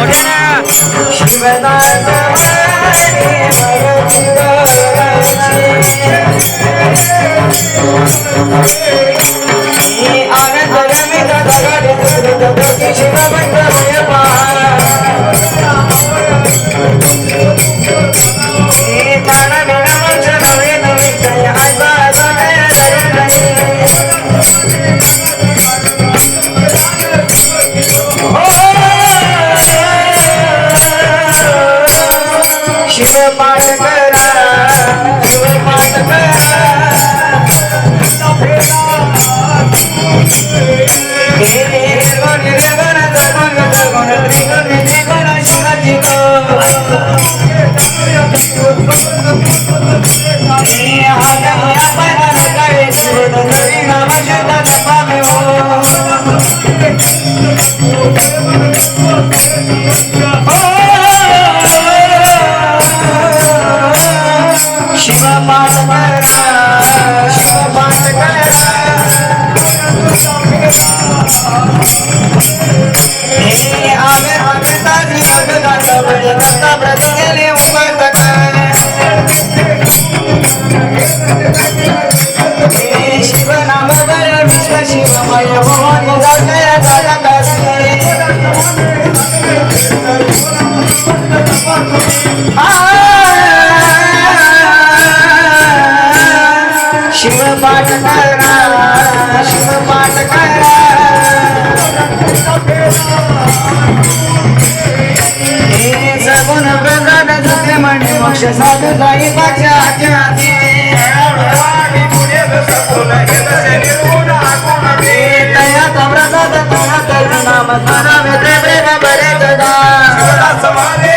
오래라 हो शिव पाठ करा शिव पाठ शिव हे शिव नाम बळ विश्व शिवमय भवानी जय जय करा शिव करा सगुण जुते म्हणे मोक्ष साधू जाई पाच्या नमस्कार मित्र प्रेम बरे गदा समारे